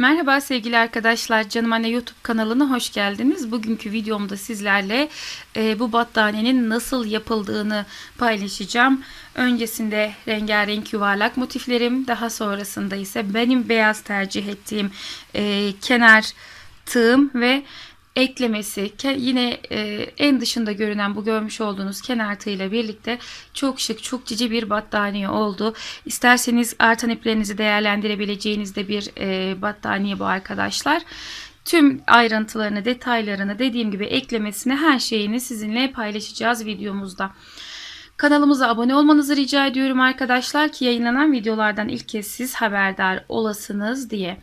Merhaba sevgili arkadaşlar, Canım Anne YouTube kanalına hoş geldiniz. Bugünkü videomda sizlerle e, bu battaniyenin nasıl yapıldığını paylaşacağım. Öncesinde rengarenk yuvarlak motiflerim, daha sonrasında ise benim beyaz tercih ettiğim e, kenar tığım ve eklemesi yine e, en dışında görünen bu görmüş olduğunuz kenar tığıyla birlikte çok şık çok cici bir battaniye oldu. İsterseniz artan iplerinizi değerlendirebileceğiniz de bir e, battaniye bu arkadaşlar. Tüm ayrıntılarını, detaylarını dediğim gibi eklemesini her şeyini sizinle paylaşacağız videomuzda. Kanalımıza abone olmanızı rica ediyorum arkadaşlar ki yayınlanan videolardan ilk kez siz haberdar olasınız diye.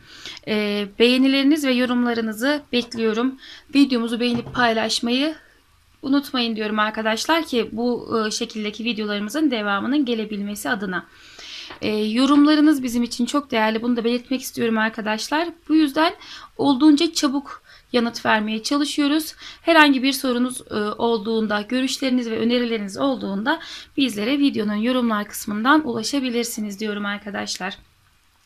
E, beğenileriniz ve yorumlarınızı bekliyorum. Videomuzu beğenip paylaşmayı unutmayın diyorum arkadaşlar ki bu e, şekildeki videolarımızın devamının gelebilmesi adına. E, yorumlarınız bizim için çok değerli. Bunu da belirtmek istiyorum arkadaşlar. Bu yüzden olduğunca çabuk yanıt vermeye çalışıyoruz. Herhangi bir sorunuz e, olduğunda, görüşleriniz ve önerileriniz olduğunda bizlere videonun yorumlar kısmından ulaşabilirsiniz diyorum arkadaşlar.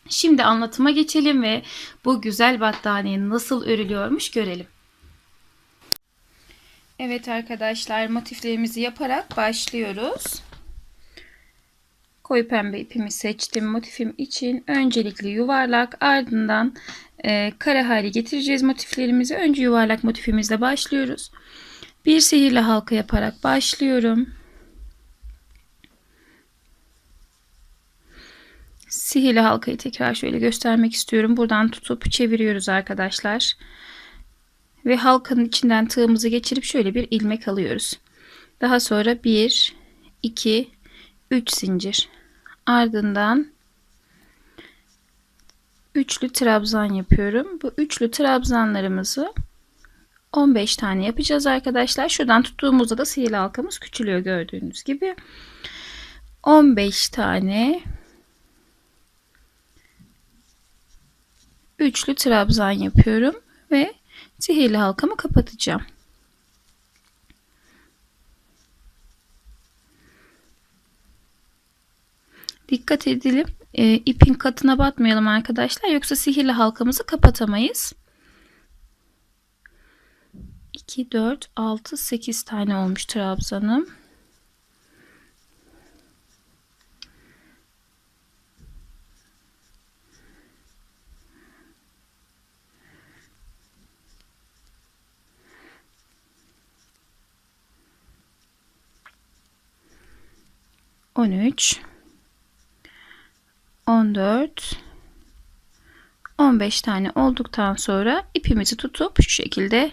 Şimdi anlatıma geçelim ve bu güzel battaniye nasıl örülüyormuş görelim. Evet arkadaşlar motiflerimizi yaparak başlıyoruz. Koyu pembe ipimi seçtim motifim için. Öncelikle yuvarlak ardından e, kare hale getireceğiz motiflerimizi. Önce yuvarlak motifimizle başlıyoruz. Bir sihirli halka yaparak başlıyorum. Sihirli halkayı tekrar şöyle göstermek istiyorum. Buradan tutup çeviriyoruz arkadaşlar. Ve halkanın içinden tığımızı geçirip şöyle bir ilmek alıyoruz. Daha sonra 1, 2, 3 zincir. Ardından üçlü trabzan yapıyorum. Bu üçlü trabzanlarımızı 15 tane yapacağız arkadaşlar. Şuradan tuttuğumuzda da sihirli halkamız küçülüyor gördüğünüz gibi. 15 tane üçlü trabzan yapıyorum ve sihirli halkamı kapatacağım. Dikkat edelim. E, ipin katına batmayalım arkadaşlar. Yoksa sihirli halkamızı kapatamayız. 2, 4, 6, 8 tane olmuş trabzanım. On üç. 14 15 tane olduktan sonra ipimizi tutup şu şekilde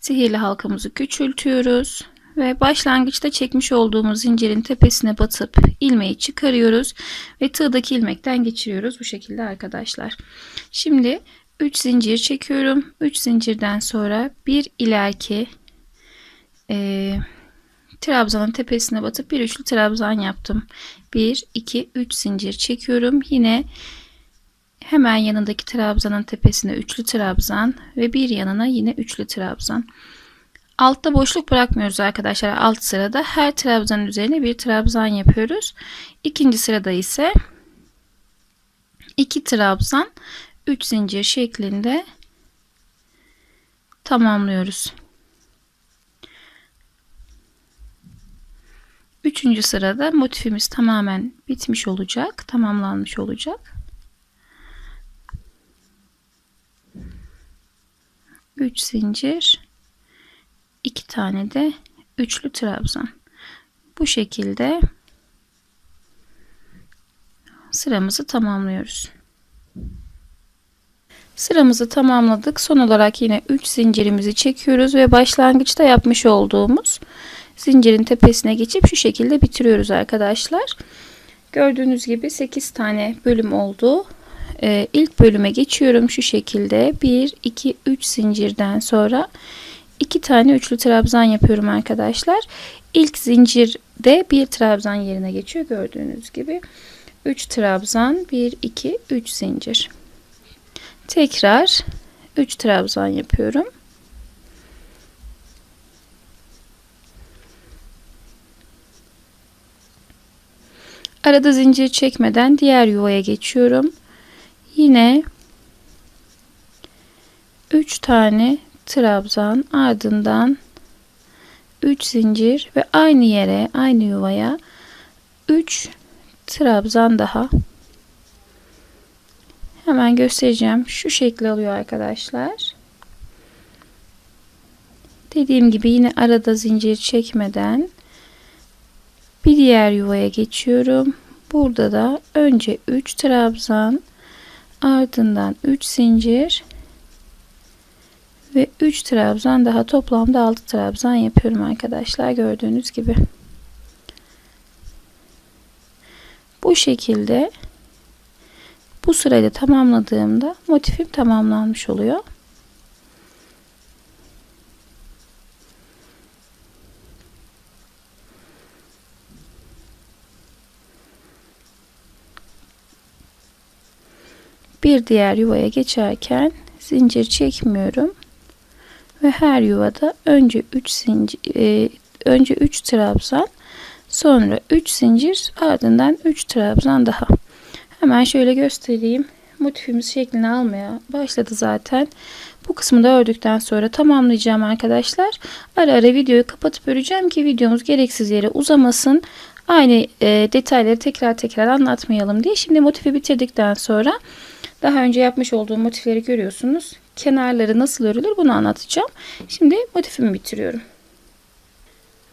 sihirli halkamızı küçültüyoruz ve başlangıçta çekmiş olduğumuz zincirin tepesine batıp ilmeği çıkarıyoruz ve tığdaki ilmekten geçiriyoruz bu şekilde arkadaşlar. Şimdi 3 zincir çekiyorum. 3 zincirden sonra bir ileriki e, trabzanın tepesine batıp bir üçlü trabzan yaptım. 1 2 3 zincir çekiyorum. Yine hemen yanındaki trabzanın tepesine üçlü trabzan ve bir yanına yine üçlü trabzan. Altta boşluk bırakmıyoruz arkadaşlar. Alt sırada her trabzanın üzerine bir trabzan yapıyoruz. İkinci sırada ise iki trabzan 3 zincir şeklinde tamamlıyoruz. Üçüncü sırada motifimiz tamamen bitmiş olacak. Tamamlanmış olacak. 3 zincir 2 tane de üçlü trabzan. Bu şekilde sıramızı tamamlıyoruz. Sıramızı tamamladık. Son olarak yine 3 zincirimizi çekiyoruz ve başlangıçta yapmış olduğumuz zincirin tepesine geçip şu şekilde bitiriyoruz arkadaşlar. Gördüğünüz gibi 8 tane bölüm oldu. Ee, ilk bölüme geçiyorum şu şekilde 1 2 3 zincirden sonra 2 tane üçlü trabzan yapıyorum arkadaşlar. İlk zincirde bir trabzan yerine geçiyor gördüğünüz gibi. 3 trabzan 1 2 3 zincir. Tekrar 3 trabzan yapıyorum. Arada zincir çekmeden diğer yuvaya geçiyorum. Yine 3 tane trabzan ardından 3 zincir ve aynı yere aynı yuvaya 3 trabzan daha. Hemen göstereceğim. Şu şekli alıyor arkadaşlar. Dediğim gibi yine arada zincir çekmeden bir diğer yuvaya geçiyorum. Burada da önce 3 trabzan ardından 3 zincir ve 3 trabzan daha toplamda 6 trabzan yapıyorum arkadaşlar gördüğünüz gibi. Bu şekilde bu sırayı tamamladığımda motifim tamamlanmış oluyor bir diğer yuvaya geçerken zincir çekmiyorum. Ve her yuvada önce 3 zincir e, önce 3 trabzan sonra 3 zincir ardından 3 trabzan daha. Hemen şöyle göstereyim. Motifimiz şeklini almaya başladı zaten. Bu kısmı da ördükten sonra tamamlayacağım arkadaşlar. Ara ara videoyu kapatıp öreceğim ki videomuz gereksiz yere uzamasın. Aynı e, detayları tekrar tekrar anlatmayalım diye. Şimdi motifi bitirdikten sonra daha önce yapmış olduğum motifleri görüyorsunuz. Kenarları nasıl örülür bunu anlatacağım. Şimdi motifimi bitiriyorum.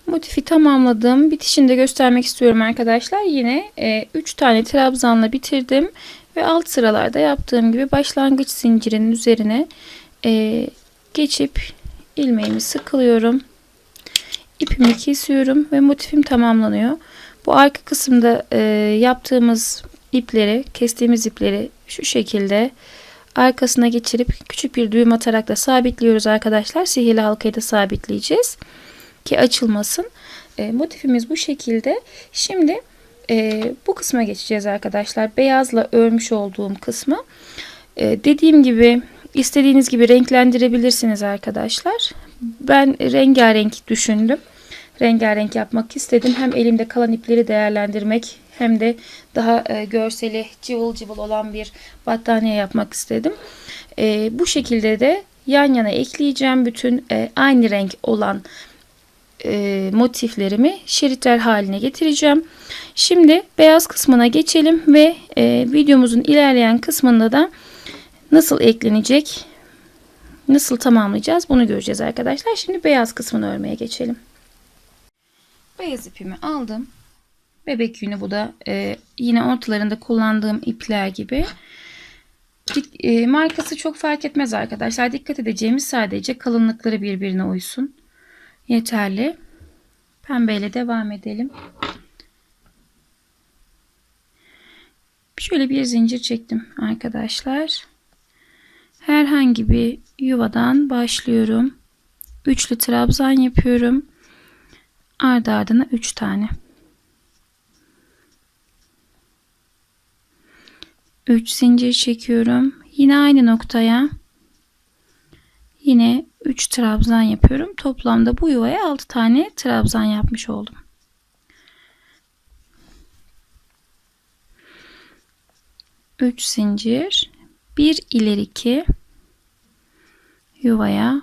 Motifi tamamladım. Bitişini de göstermek istiyorum arkadaşlar. Yine 3 e, tane trabzanla bitirdim. Ve alt sıralarda yaptığım gibi başlangıç zincirinin üzerine e, geçip ilmeğimi sıkılıyorum. İpimi kesiyorum ve motifim tamamlanıyor. Bu arka kısımda e, yaptığımız ipleri, kestiğimiz ipleri şu şekilde arkasına geçirip küçük bir düğüm atarak da sabitliyoruz arkadaşlar. Sihirli halkayı da sabitleyeceğiz ki açılmasın. E, motifimiz bu şekilde. Şimdi e, bu kısma geçeceğiz arkadaşlar. Beyazla örmüş olduğum kısmı. E, dediğim gibi istediğiniz gibi renklendirebilirsiniz arkadaşlar. Ben rengarenk düşündüm. Rengarenk yapmak istedim. Hem elimde kalan ipleri değerlendirmek hem de daha e, görseli cıvıl cıvıl olan bir battaniye yapmak istedim. E, bu şekilde de yan yana ekleyeceğim bütün e, aynı renk olan motiflerimi şeritler haline getireceğim. Şimdi beyaz kısmına geçelim ve videomuzun ilerleyen kısmında da nasıl eklenecek, nasıl tamamlayacağız bunu göreceğiz arkadaşlar. Şimdi beyaz kısmını örmeye geçelim. Beyaz ipimi aldım. Bebek yünü bu da e, yine ortalarında kullandığım ipler gibi. E, markası çok fark etmez arkadaşlar. Dikkat edeceğimiz sadece kalınlıkları birbirine uysun. Yeterli. Pembeyle devam edelim. Şöyle bir zincir çektim arkadaşlar. Herhangi bir yuvadan başlıyorum. Üçlü trabzan yapıyorum. Ardı ardına 3 tane. 3 zincir çekiyorum. Yine aynı noktaya yine 3 trabzan yapıyorum. Toplamda bu yuvaya 6 tane trabzan yapmış oldum. Üç zincir, bir ileriki yuvaya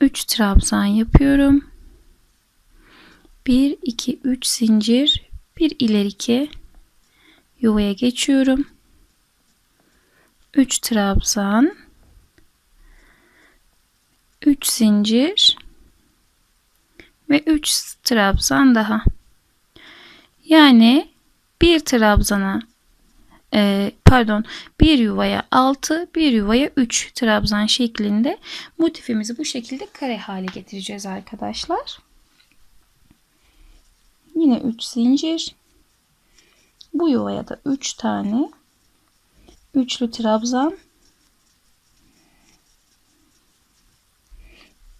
3 trabzan yapıyorum. 1 2 3 zincir, bir ileriki yuvaya geçiyorum. 3 trabzan 3 zincir ve 3 trabzan daha. Yani bir trabzana e, pardon bir yuvaya 6 bir yuvaya 3 trabzan şeklinde motifimizi bu şekilde kare hale getireceğiz arkadaşlar. Yine 3 zincir bu yuvaya da 3 tane üçlü trabzan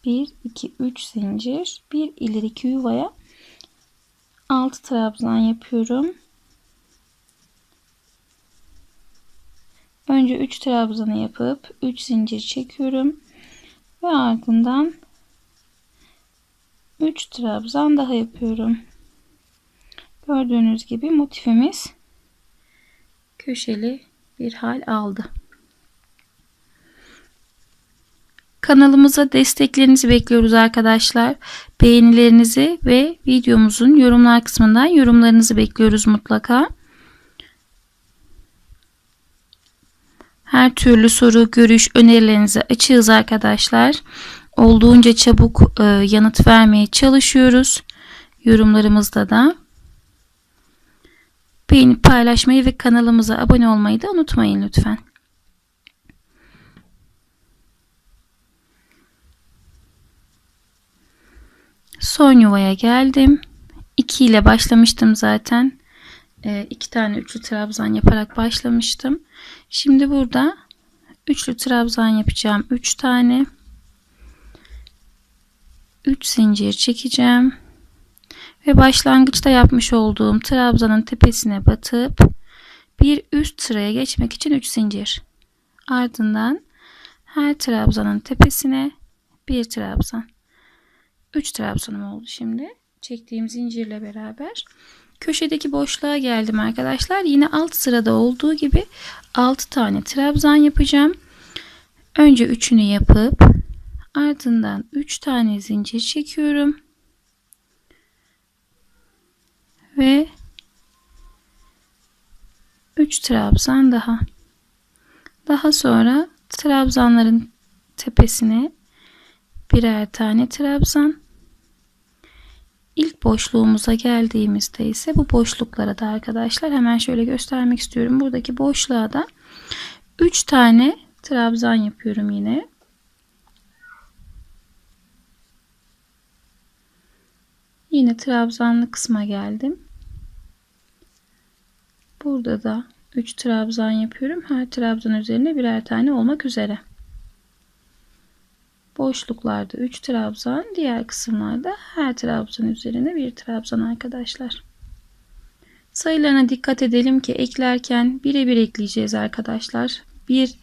1 2 3 zincir bir ileriki yuvaya 6 trabzan yapıyorum. Önce 3 trabzanı yapıp 3 zincir çekiyorum ve ardından 3 trabzan daha yapıyorum. Gördüğünüz gibi motifimiz köşeli bir hal aldı. Kanalımıza desteklerinizi bekliyoruz arkadaşlar. Beğenilerinizi ve videomuzun yorumlar kısmından yorumlarınızı bekliyoruz mutlaka. Her türlü soru, görüş, önerilerinizi açığız arkadaşlar. Olduğunca çabuk e, yanıt vermeye çalışıyoruz. Yorumlarımızda da. Beğenip paylaşmayı ve kanalımıza abone olmayı da unutmayın lütfen. Son yuvaya geldim. 2 ile başlamıştım zaten. 2 tane üçlü trabzan yaparak başlamıştım. Şimdi burada üçlü trabzan yapacağım. 3 tane. 3 zincir çekeceğim. Ve başlangıçta yapmış olduğum trabzanın tepesine batıp bir üst sıraya geçmek için 3 zincir. Ardından her trabzanın tepesine bir trabzan. 3 trabzanım oldu şimdi. Çektiğim zincirle beraber. Köşedeki boşluğa geldim arkadaşlar. Yine alt sırada olduğu gibi 6 tane trabzan yapacağım. Önce üçünü yapıp ardından 3 tane zincir çekiyorum. Ve 3 trabzan daha. Daha sonra trabzanların tepesine birer tane trabzan İlk boşluğumuza geldiğimizde ise bu boşluklara da arkadaşlar hemen şöyle göstermek istiyorum. Buradaki boşluğa da 3 tane trabzan yapıyorum yine. Yine trabzanlı kısma geldim. Burada da 3 trabzan yapıyorum. Her trabzan üzerine birer tane olmak üzere. Boşluklarda 3 trabzan, diğer kısımlarda her trabzan üzerine bir trabzan arkadaşlar. Sayılarına dikkat edelim ki eklerken birebir ekleyeceğiz arkadaşlar. Bir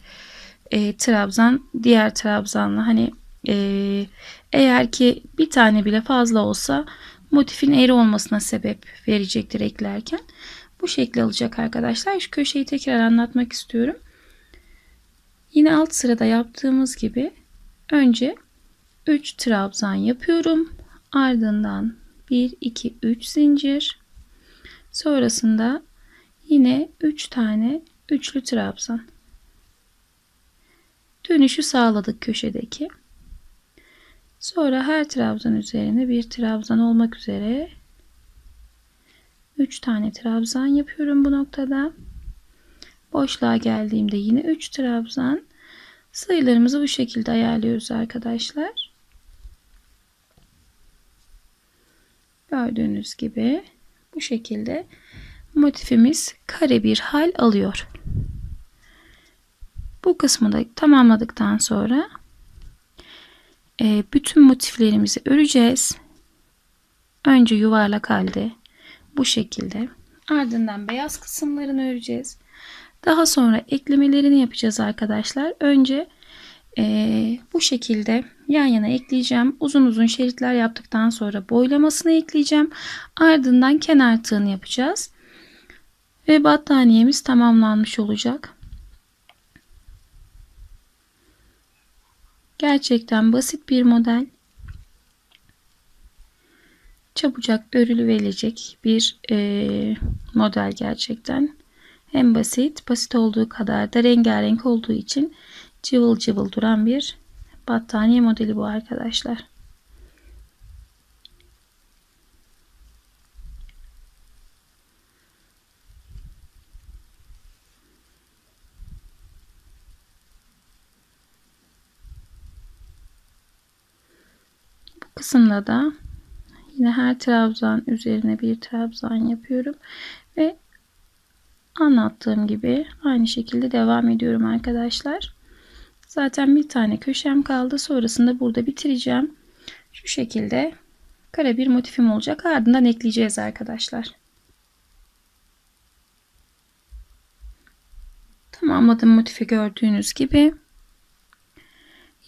e, trabzan diğer trabzanla hani e, eğer ki bir tane bile fazla olsa motifin eğri olmasına sebep verecektir eklerken. Bu şekli alacak arkadaşlar. Şu köşeyi tekrar anlatmak istiyorum. Yine alt sırada yaptığımız gibi Önce 3 trabzan yapıyorum. Ardından 1 2 3 zincir. Sonrasında yine 3 tane üçlü trabzan. Dönüşü sağladık köşedeki. Sonra her trabzan üzerine bir trabzan olmak üzere 3 tane trabzan yapıyorum bu noktada. Boşluğa geldiğimde yine 3 trabzan Sayılarımızı bu şekilde ayarlıyoruz arkadaşlar. Gördüğünüz gibi bu şekilde motifimiz kare bir hal alıyor. Bu kısmı da tamamladıktan sonra e, bütün motiflerimizi öreceğiz. Önce yuvarlak halde bu şekilde. Ardından beyaz kısımlarını öreceğiz. Daha sonra eklemelerini yapacağız arkadaşlar. Önce e, bu şekilde yan yana ekleyeceğim. Uzun uzun şeritler yaptıktan sonra boylamasını ekleyeceğim. Ardından kenar tığını yapacağız. Ve battaniyemiz tamamlanmış olacak. Gerçekten basit bir model. Çabucak örülü verilecek bir e, model gerçekten. Hem basit, basit olduğu kadar da rengarenk olduğu için cıvıl cıvıl duran bir battaniye modeli bu arkadaşlar. Bu kısımda da yine her trabzan üzerine bir trabzan yapıyorum ve anlattığım gibi aynı şekilde devam ediyorum arkadaşlar. Zaten bir tane köşem kaldı. Sonrasında burada bitireceğim. Şu şekilde kare bir motifim olacak. Ardından ekleyeceğiz arkadaşlar. Tamamladım motifi gördüğünüz gibi.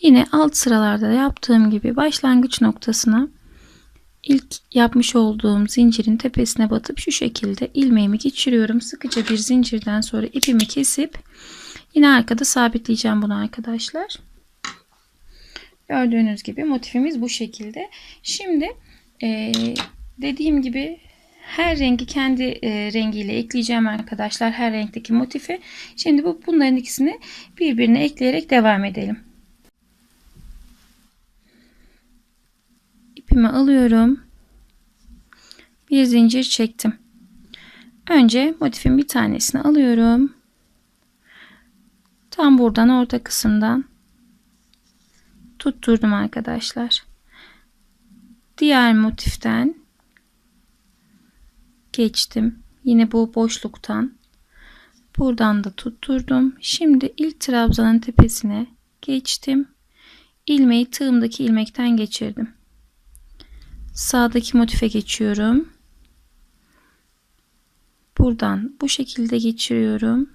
Yine alt sıralarda yaptığım gibi başlangıç noktasına ilk yapmış olduğum zincirin tepesine batıp şu şekilde ilmeğimi geçiriyorum. Sıkıca bir zincirden sonra ipimi kesip yine arkada sabitleyeceğim bunu arkadaşlar. Gördüğünüz gibi motifimiz bu şekilde. Şimdi e, dediğim gibi her rengi kendi e, rengiyle ekleyeceğim arkadaşlar. Her renkteki motifi. Şimdi bu bunların ikisini birbirine ekleyerek devam edelim. İpimi alıyorum. Bir zincir çektim. Önce motifin bir tanesini alıyorum. Tam buradan orta kısımdan tutturdum arkadaşlar. Diğer motiften geçtim. Yine bu boşluktan buradan da tutturdum. Şimdi ilk trabzanın tepesine geçtim. İlmeği tığımdaki ilmekten geçirdim. Sağdaki motife geçiyorum. Buradan bu şekilde geçiriyorum.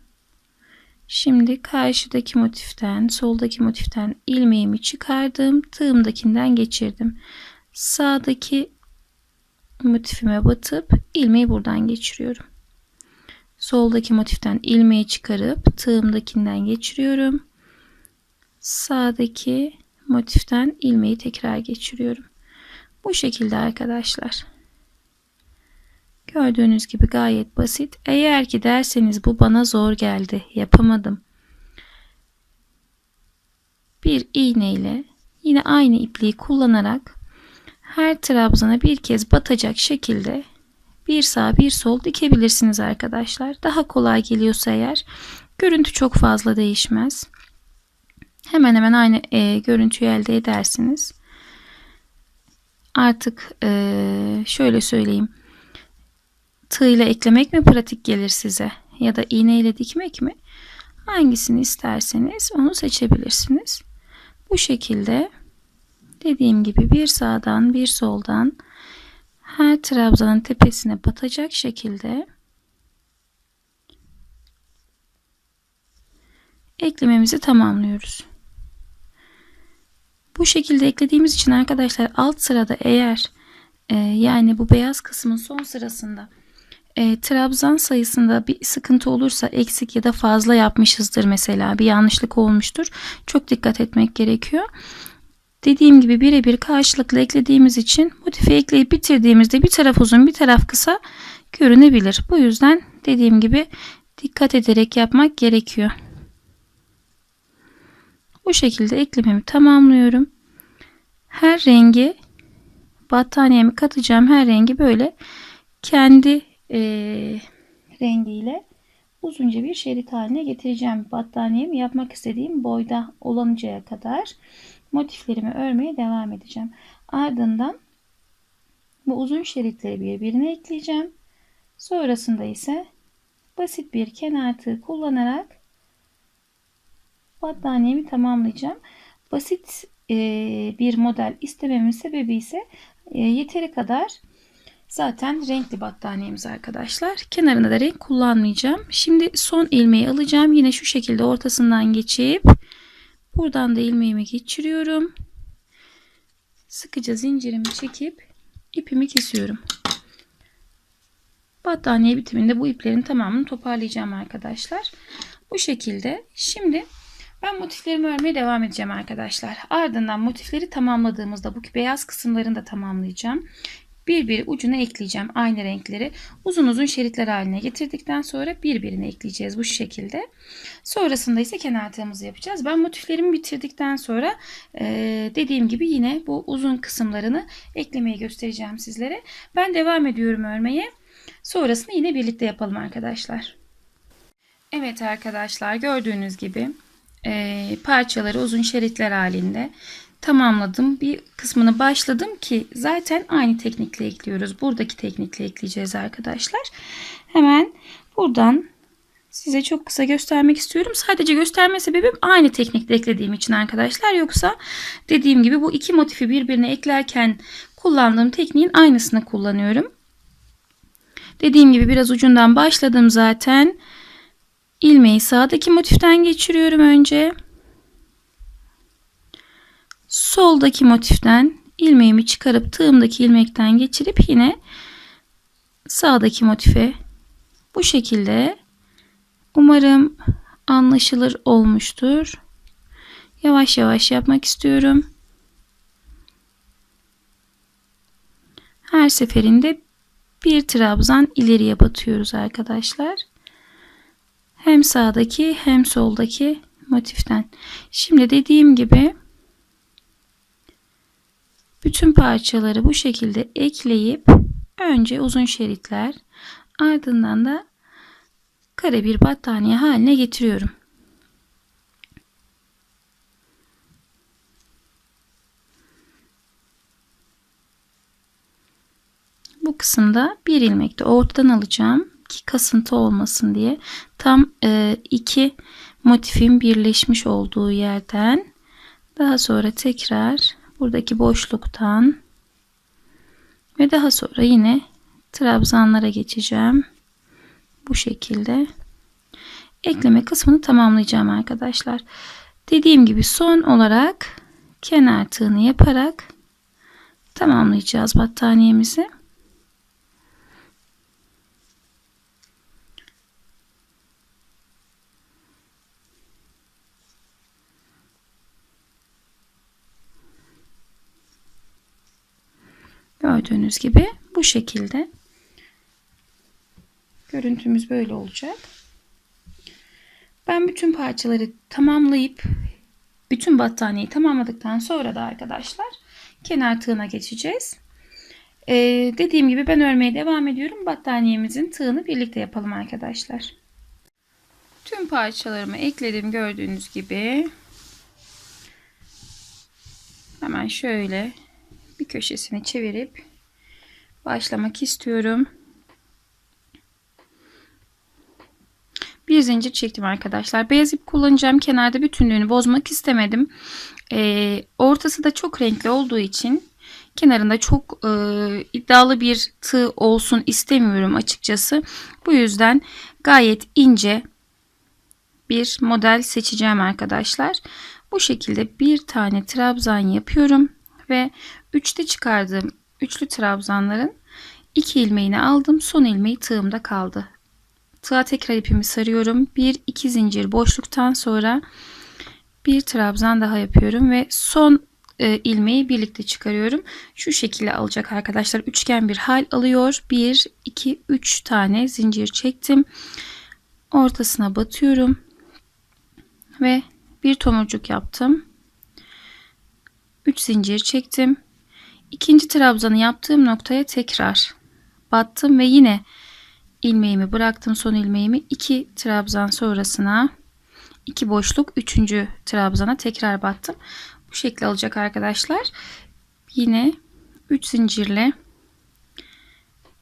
Şimdi karşıdaki motiften, soldaki motiften ilmeğimi çıkardım. Tığımdakinden geçirdim. Sağdaki motifime batıp ilmeği buradan geçiriyorum. Soldaki motiften ilmeği çıkarıp tığımdakinden geçiriyorum. Sağdaki motiften ilmeği tekrar geçiriyorum. Bu şekilde arkadaşlar. Gördüğünüz gibi gayet basit. Eğer ki derseniz bu bana zor geldi, yapamadım. Bir iğne ile yine aynı ipliği kullanarak her trabzana bir kez batacak şekilde bir sağ bir sol dikebilirsiniz arkadaşlar. Daha kolay geliyorsa eğer görüntü çok fazla değişmez. Hemen hemen aynı e, görüntüyü elde edersiniz. Artık e, şöyle söyleyeyim tığ ile eklemek mi pratik gelir size ya da iğne ile dikmek mi? Hangisini isterseniz onu seçebilirsiniz. Bu şekilde dediğim gibi bir sağdan bir soldan her trabzanın tepesine batacak şekilde eklememizi tamamlıyoruz. Bu şekilde eklediğimiz için arkadaşlar alt sırada eğer e, yani bu beyaz kısmın son sırasında e, trabzan sayısında bir sıkıntı olursa eksik ya da fazla yapmışızdır mesela bir yanlışlık olmuştur. Çok dikkat etmek gerekiyor. Dediğim gibi birebir karşılıklı eklediğimiz için motifi ekleyip bitirdiğimizde bir taraf uzun bir taraf kısa görünebilir. Bu yüzden dediğim gibi dikkat ederek yapmak gerekiyor. Bu şekilde eklememi tamamlıyorum. Her rengi battaniyemi katacağım. Her rengi böyle kendi e, rengiyle uzunca bir şerit haline getireceğim. Battaniyemi yapmak istediğim boyda oluncaya kadar motiflerimi örmeye devam edeceğim. Ardından bu uzun şeritleri birbirine ekleyeceğim. Sonrasında ise basit bir kenar tığ kullanarak battaniyemi tamamlayacağım. Basit e, bir model istememin sebebi ise e, yeteri kadar zaten renkli battaniyemiz arkadaşlar. Kenarında da renk kullanmayacağım. Şimdi son ilmeği alacağım. Yine şu şekilde ortasından geçip buradan da ilmeğimi geçiriyorum. Sıkıca zincirimi çekip ipimi kesiyorum. Battaniye bitiminde bu iplerin tamamını toparlayacağım arkadaşlar. Bu şekilde. Şimdi ben motiflerimi örmeye devam edeceğim arkadaşlar. Ardından motifleri tamamladığımızda bu beyaz kısımlarını da tamamlayacağım. Bir bir ucuna ekleyeceğim aynı renkleri. Uzun uzun şeritler haline getirdikten sonra birbirine ekleyeceğiz bu şekilde. Sonrasında ise kenar tığımızı yapacağız. Ben motiflerimi bitirdikten sonra e, dediğim gibi yine bu uzun kısımlarını eklemeyi göstereceğim sizlere. Ben devam ediyorum örmeye. Sonrasını yine birlikte yapalım arkadaşlar. Evet arkadaşlar gördüğünüz gibi e, parçaları uzun şeritler halinde tamamladım. Bir kısmını başladım ki zaten aynı teknikle ekliyoruz. Buradaki teknikle ekleyeceğiz arkadaşlar. Hemen buradan size çok kısa göstermek istiyorum. Sadece gösterme sebebim aynı teknikle eklediğim için arkadaşlar. Yoksa dediğim gibi bu iki motifi birbirine eklerken kullandığım tekniğin aynısını kullanıyorum. Dediğim gibi biraz ucundan başladım zaten ilmeği sağdaki motiften geçiriyorum önce. Soldaki motiften ilmeğimi çıkarıp tığımdaki ilmekten geçirip yine sağdaki motife bu şekilde umarım anlaşılır olmuştur. Yavaş yavaş yapmak istiyorum. Her seferinde bir trabzan ileriye batıyoruz arkadaşlar. Hem sağdaki hem soldaki motiften. Şimdi dediğim gibi bütün parçaları bu şekilde ekleyip önce uzun şeritler ardından da kare bir battaniye haline getiriyorum. Bu kısımda bir ilmek de ortadan alacağım ki kasıntı olmasın diye tam e, iki motifin birleşmiş olduğu yerden daha sonra tekrar buradaki boşluktan ve daha sonra yine trabzanlara geçeceğim. Bu şekilde ekleme kısmını tamamlayacağım arkadaşlar. Dediğim gibi son olarak kenar tığını yaparak tamamlayacağız battaniyemizi. Gördüğünüz gibi bu şekilde görüntümüz böyle olacak. Ben bütün parçaları tamamlayıp bütün battaniyeyi tamamladıktan sonra da arkadaşlar kenar tığına geçeceğiz. Ee, dediğim gibi ben örmeye devam ediyorum. Battaniyemizin tığını birlikte yapalım arkadaşlar. Tüm parçalarımı ekledim gördüğünüz gibi. Hemen şöyle bir köşesini çevirip başlamak istiyorum. Bir zincir çektim arkadaşlar. Beyaz ip kullanacağım. Kenarda bütünlüğünü bozmak istemedim. Ee, ortası da çok renkli olduğu için kenarında çok e, iddialı bir tığ olsun istemiyorum açıkçası. Bu yüzden gayet ince bir model seçeceğim arkadaşlar. Bu şekilde bir tane trabzan yapıyorum ve üçte çıkardığım üçlü trabzanların iki ilmeğini aldım. Son ilmeği tığımda kaldı. Tığa tekrar ipimi sarıyorum. Bir iki zincir boşluktan sonra bir trabzan daha yapıyorum ve son e, ilmeği birlikte çıkarıyorum. Şu şekilde alacak arkadaşlar. Üçgen bir hal alıyor. 1 2 3 tane zincir çektim. Ortasına batıyorum. Ve bir tomurcuk yaptım. 3 zincir çektim. İkinci trabzanı yaptığım noktaya tekrar battım ve yine ilmeğimi bıraktım son ilmeğimi. İki trabzan sonrasına iki boşluk üçüncü trabzana tekrar battım. Bu şekilde olacak arkadaşlar. Yine 3 zincirle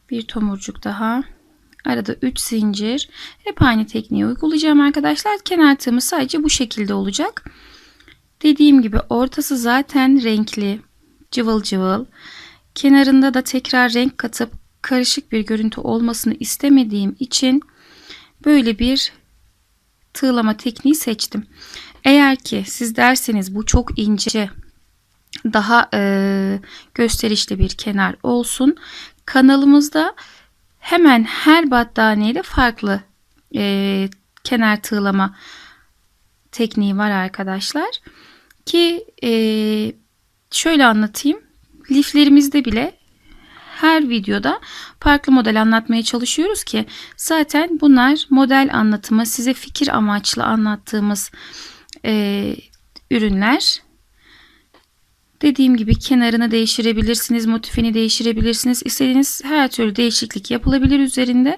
bir tomurcuk daha. Arada 3 zincir. Hep aynı tekniği uygulayacağım arkadaşlar. Kenar tığımız sadece bu şekilde olacak dediğim gibi ortası zaten renkli cıvıl cıvıl kenarında da tekrar renk katıp karışık bir görüntü olmasını istemediğim için böyle bir tığlama tekniği seçtim. Eğer ki siz derseniz bu çok ince daha e, gösterişli bir kenar olsun. Kanalımızda hemen her battaniyede farklı e, kenar tığlama tekniği var arkadaşlar. Ki e, şöyle anlatayım. Liflerimizde bile her videoda farklı model anlatmaya çalışıyoruz ki zaten bunlar model anlatımı size fikir amaçlı anlattığımız e, ürünler. Dediğim gibi kenarını değiştirebilirsiniz, motifini değiştirebilirsiniz. İstediğiniz her türlü değişiklik yapılabilir üzerinde.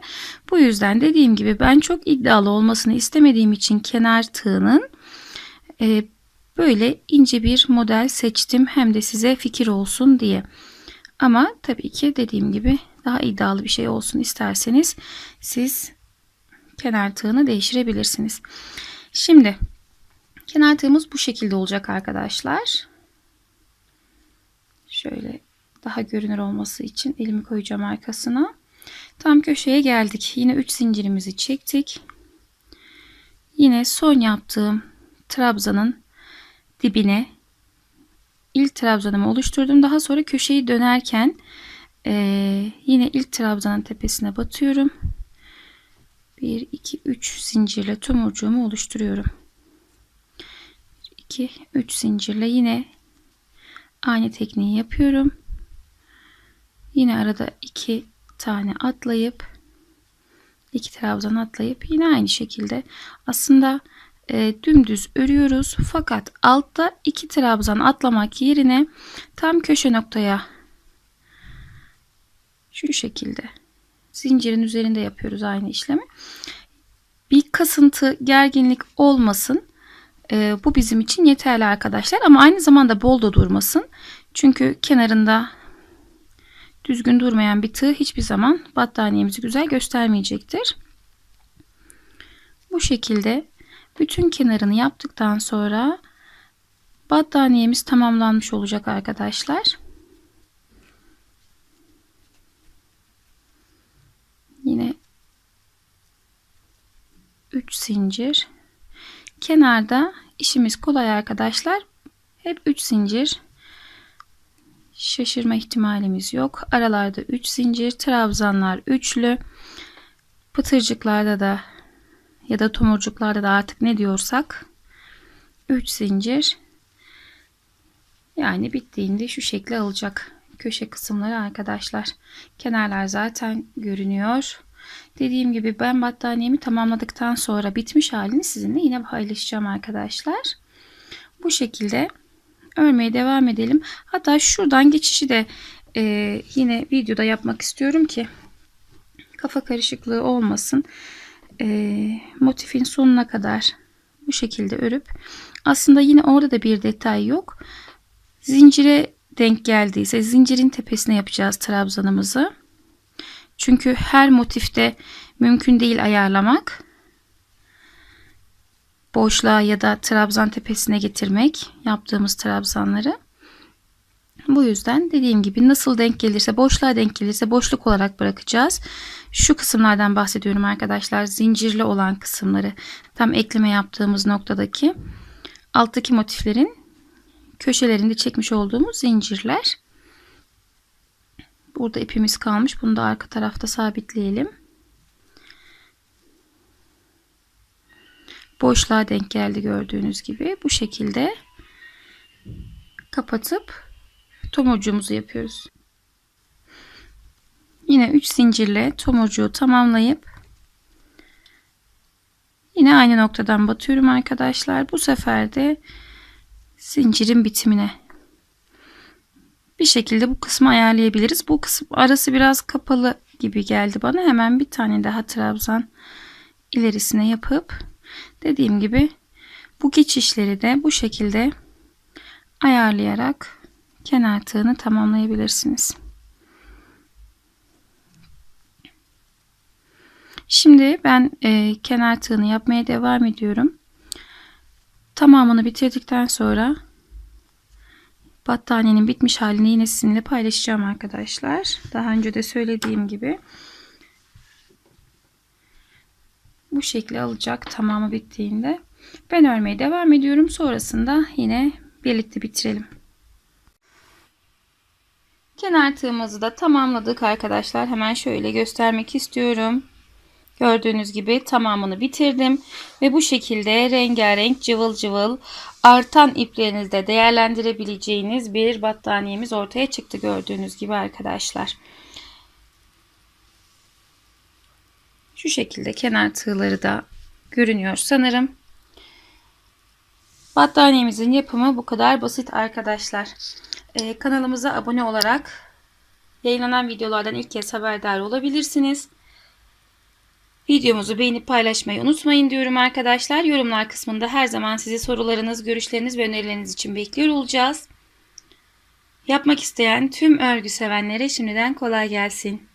Bu yüzden dediğim gibi ben çok iddialı olmasını istemediğim için kenar tığının e, böyle ince bir model seçtim. Hem de size fikir olsun diye. Ama tabii ki dediğim gibi daha iddialı bir şey olsun isterseniz siz kenar tığını değiştirebilirsiniz. Şimdi kenar tığımız bu şekilde olacak arkadaşlar. Şöyle daha görünür olması için elimi koyacağım arkasına. Tam köşeye geldik. Yine 3 zincirimizi çektik. Yine son yaptığım trabzanın dibine ilk trabzanımı oluşturdum. Daha sonra köşeyi dönerken e, yine ilk trabzanın tepesine batıyorum. 1 2 3 zincirle tomurcuğumu oluşturuyorum. 2 3 zincirle yine aynı tekniği yapıyorum. Yine arada iki tane atlayıp iki trabzan atlayıp yine aynı şekilde aslında e, dümdüz örüyoruz. Fakat altta iki trabzan atlamak yerine tam köşe noktaya şu şekilde zincirin üzerinde yapıyoruz aynı işlemi. Bir kasıntı, gerginlik olmasın. E, bu bizim için yeterli arkadaşlar. Ama aynı zamanda bol da durmasın. Çünkü kenarında düzgün durmayan bir tığ hiçbir zaman battaniyemizi güzel göstermeyecektir. Bu şekilde bütün kenarını yaptıktan sonra battaniyemiz tamamlanmış olacak arkadaşlar. Yine 3 zincir. Kenarda işimiz kolay arkadaşlar. Hep 3 zincir. Şaşırma ihtimalimiz yok. Aralarda 3 zincir, trabzanlar üçlü. Pıtırcıklarda da ya da tomurcuklarda da artık ne diyorsak 3 zincir. Yani bittiğinde şu şekli alacak köşe kısımları arkadaşlar. Kenarlar zaten görünüyor. Dediğim gibi ben battaniyemi tamamladıktan sonra bitmiş halini sizinle yine paylaşacağım arkadaşlar. Bu şekilde örmeye devam edelim. Hatta şuradan geçişi de e, yine videoda yapmak istiyorum ki kafa karışıklığı olmasın. E, motifin sonuna kadar bu şekilde örüp aslında yine orada da bir detay yok. Zincire denk geldiyse zincirin tepesine yapacağız trabzanımızı. Çünkü her motifte mümkün değil ayarlamak. Boşluğa ya da trabzan tepesine getirmek yaptığımız trabzanları. Bu yüzden dediğim gibi nasıl denk gelirse boşluğa denk gelirse boşluk olarak bırakacağız. Şu kısımlardan bahsediyorum arkadaşlar. Zincirli olan kısımları tam ekleme yaptığımız noktadaki alttaki motiflerin köşelerinde çekmiş olduğumuz zincirler. Burada ipimiz kalmış. Bunu da arka tarafta sabitleyelim. Boşluğa denk geldi gördüğünüz gibi. Bu şekilde kapatıp tomurcuğumuzu yapıyoruz. Yine 3 zincirle tomurcuğu tamamlayıp yine aynı noktadan batıyorum arkadaşlar. Bu sefer de zincirin bitimine bir şekilde bu kısmı ayarlayabiliriz. Bu kısım arası biraz kapalı gibi geldi bana. Hemen bir tane daha trabzan ilerisine yapıp dediğim gibi bu geçişleri de bu şekilde ayarlayarak kenar tığını tamamlayabilirsiniz. Şimdi ben e, kenar tığını yapmaya devam ediyorum. Tamamını bitirdikten sonra battaniyenin bitmiş halini yine sizinle paylaşacağım arkadaşlar. Daha önce de söylediğim gibi bu şekli alacak tamamı bittiğinde. Ben örmeye devam ediyorum. Sonrasında yine birlikte bitirelim. Kenar tığımızı da tamamladık arkadaşlar. Hemen şöyle göstermek istiyorum. Gördüğünüz gibi tamamını bitirdim. Ve bu şekilde rengarenk cıvıl cıvıl artan iplerinizde değerlendirebileceğiniz bir battaniyemiz ortaya çıktı gördüğünüz gibi arkadaşlar. Şu şekilde kenar tığları da görünüyor sanırım. Battaniyemizin yapımı bu kadar basit arkadaşlar. Ee, kanalımıza abone olarak yayınlanan videolardan ilk kez haberdar olabilirsiniz. Videomuzu beğenip paylaşmayı unutmayın diyorum arkadaşlar. Yorumlar kısmında her zaman sizi sorularınız, görüşleriniz ve önerileriniz için bekliyor olacağız. Yapmak isteyen tüm örgü sevenlere şimdiden kolay gelsin.